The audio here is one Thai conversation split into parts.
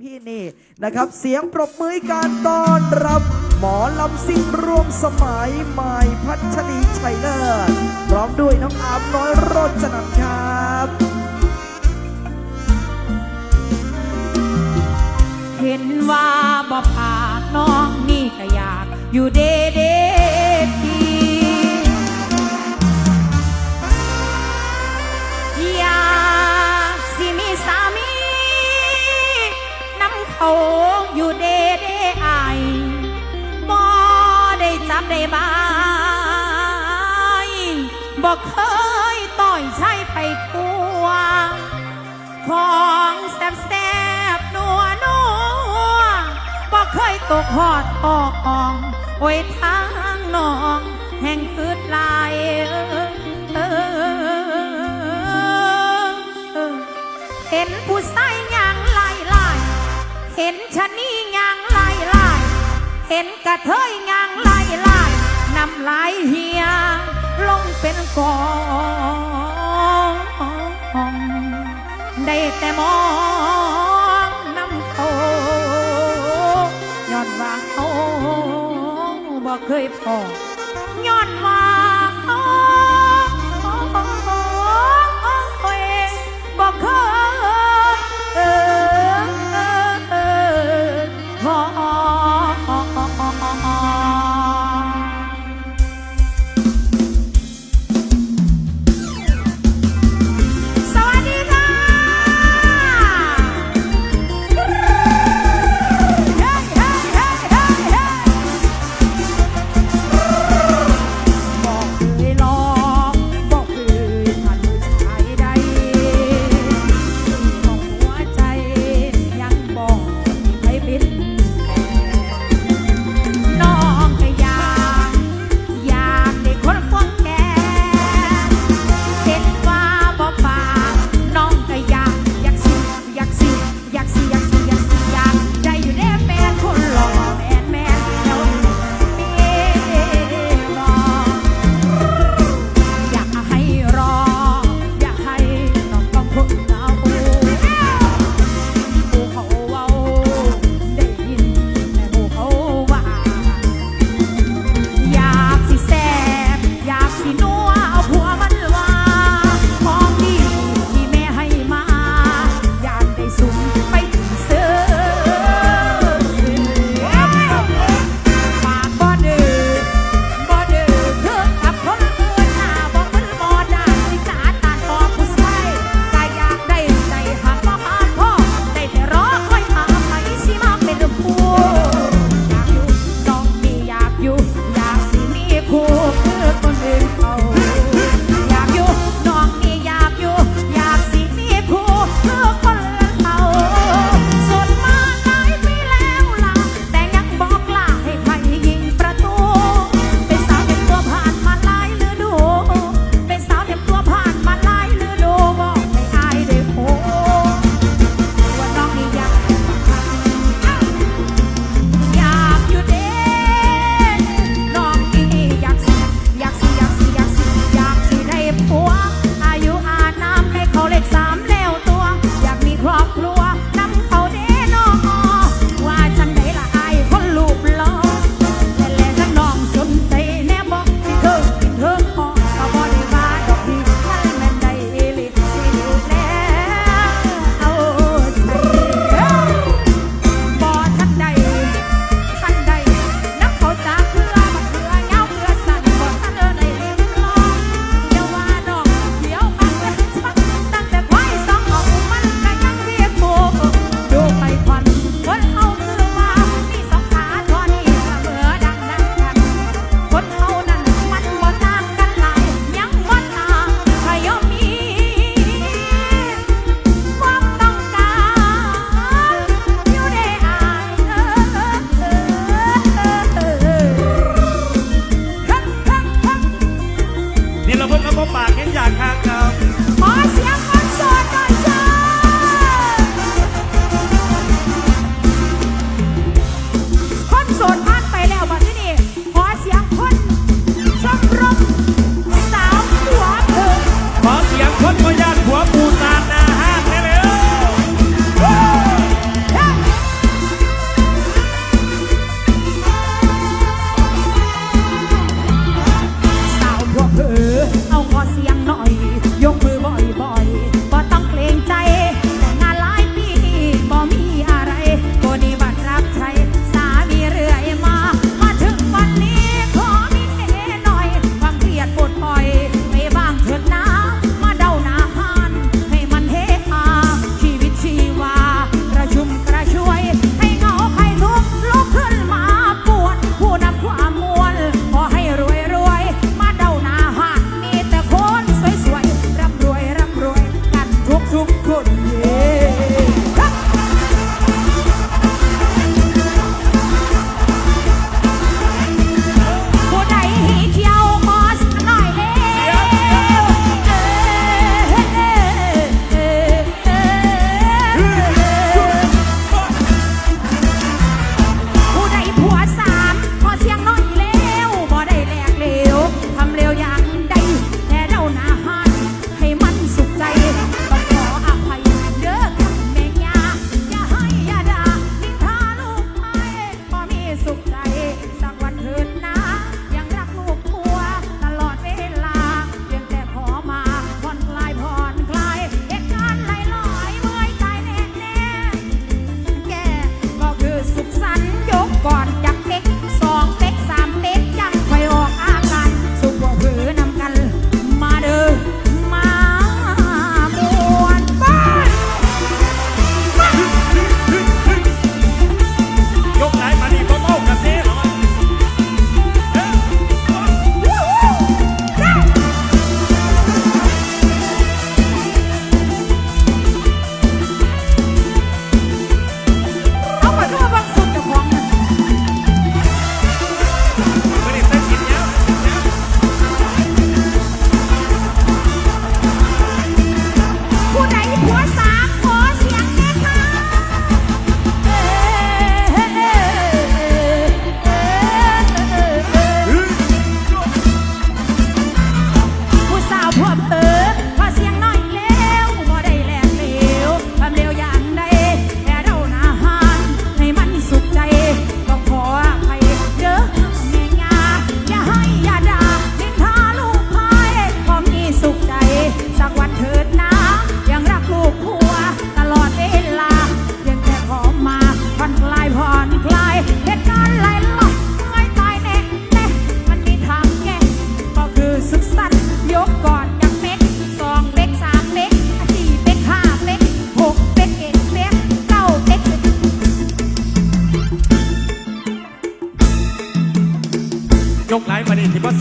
พี่นี่นะครับเสียงปรบมือการต้อนรับ หมอลำซิ่งร่วมสมัยใหม่พัชรีชัยเลิศพร้อมด้วยน้องอามน้อยโรจนันท์ครับ เห็นว่าบ่ผ่ากน้องนี่ก็อยากอยู่เดเด บ่เคยต่อยใช้ไปทั่วของแซ่บแซ่บๆนัวนัวบ่เคยตกหอดทองโอ้ยทางน้อง แห่งคืดลายเออเห็นผู้ใส่ยางลายลายเห็นชะนียางลายลายเห็นกระเทยยางลายลายน้ำลายเฮีย ลงเป็นกองได้แต่มองน้ำเขาย้อนว่าเขาบ่เคยพอย้อนว่า ใ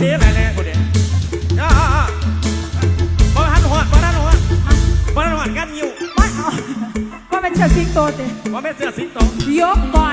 ตีแม่แน่กูเนี่ยอ่าบ่ทันหอดบ่ทันหอดบ่ทันหอดงานยิ้บ้านเอาว่เป็นเจ้าสิงโตเตะบ่แม่นเสื้อสิงโตยกก่อน